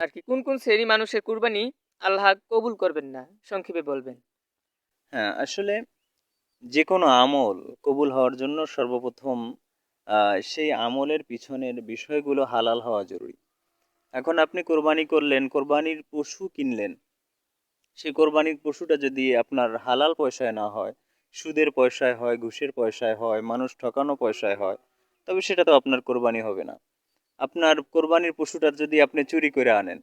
আর কি কোন কোন শ্রেণি মানুষের কুরবানি আল্লাহ কবুল করবেন না? সংক্ষেপে বলবেন। হ্যাঁ আসলে যে কোনো আমল কবুল হওয়ার জন্য সর্বপ্রথম সেই আমলের পিছনের বিষয়গুলো হালাল হওয়া জরুরি। এখন আপনি কোরবানি করলেন, কোরবানির পশু কিনলেন। সেই কোরবানির পশুটা যদি আপনার হালাল পয়সায় না হয়, সুদের পয়সায় হয়, ঘুষের পয়সায় হয়, মানুষ ঠকানো পয়সায় হয়, তবে সেটা তো আপনার কোরবানি হবে না। আপনার কোরবানির পশুটা যদি আপনি চুরি করে আনেন,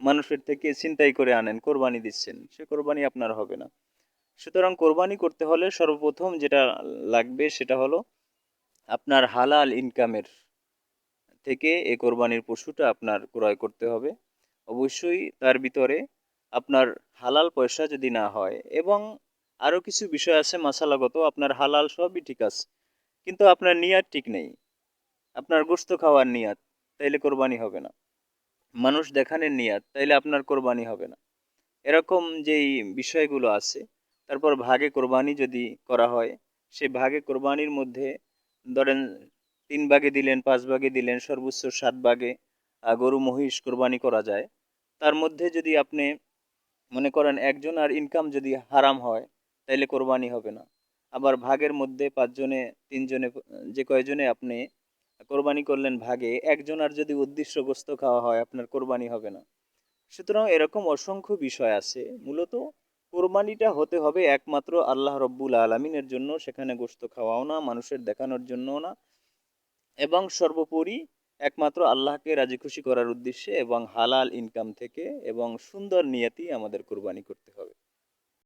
মানুষের থেকে ছিনতাই করে আনেন, কোরবানি দিচ্ছেন, সে কোরবানি আপনার হবে না। সুতরাং কোরবানি করতে হলে সর্বপ্রথম যেটা লাগবে সেটা হলো আপনার হালাল ইনকামের থেকে এই কোরবানির পশুটা আপনার ক্রয় করতে হবে। অবশ্যই তার ভিতরে আপনার হালাল পয়সা যদি না হয় এবং আরও কিছু বিষয় আছে মশালাগত আপনার হালাল সবই ঠিক আছে, কিন্তু আপনার নিয়াত ঠিক নেই। আপনার গোস্ত খাওয়ার নিয়াত তাইলে কোরবানি হবে না। মানুষ দেখানোর নিয়াত, তাইলে আপনার কোরবানি হবে না। এরকম যেই বিষয়গুলো আছে, তারপর ভাগে কোরবানি যদি করা হয় সেই ভাগে কোরবানির মধ্যে ধরেন তিন ভাগে দিলেন, পাঁচ ভাগে দিলেন, সর্বোচ্চ সাত ভাগে গরু মহিষ কোরবানি করা যায়। তার মধ্যে যদি আপনি মনে করেন একজন আর ইনকাম যদি হারাম হয়, তাইলে কোরবানি হবে না। আবার ভাগের মধ্যে পাঁচজনে, তিনজনে, যে কয়জনে আপনি কোরবানি করলেন ভাগে একজন আর যদি উদ্দেশ্যগ্রস্ত খাওয়া হয়, আপনার কোরবানি হবে না। সুতরাং এরকম অসংখ্য বিষয় আছে। মূলত কোরবানিটা হতে হবে একমাত্র আল্লাহ রব্বুল আলমিনের জন্য, সেখানে গোস্ত খাওয়াও না, মানুষের দেখানোর জন্যও না। এবং সর্বোপরি একমাত্র আল্লাহকে রাজি খুশি করার উদ্দেশ্যে এবং হালাল ইনকাম থেকে এবং সুন্দর নিয়তি আমাদের কোরবানি করতে হবে।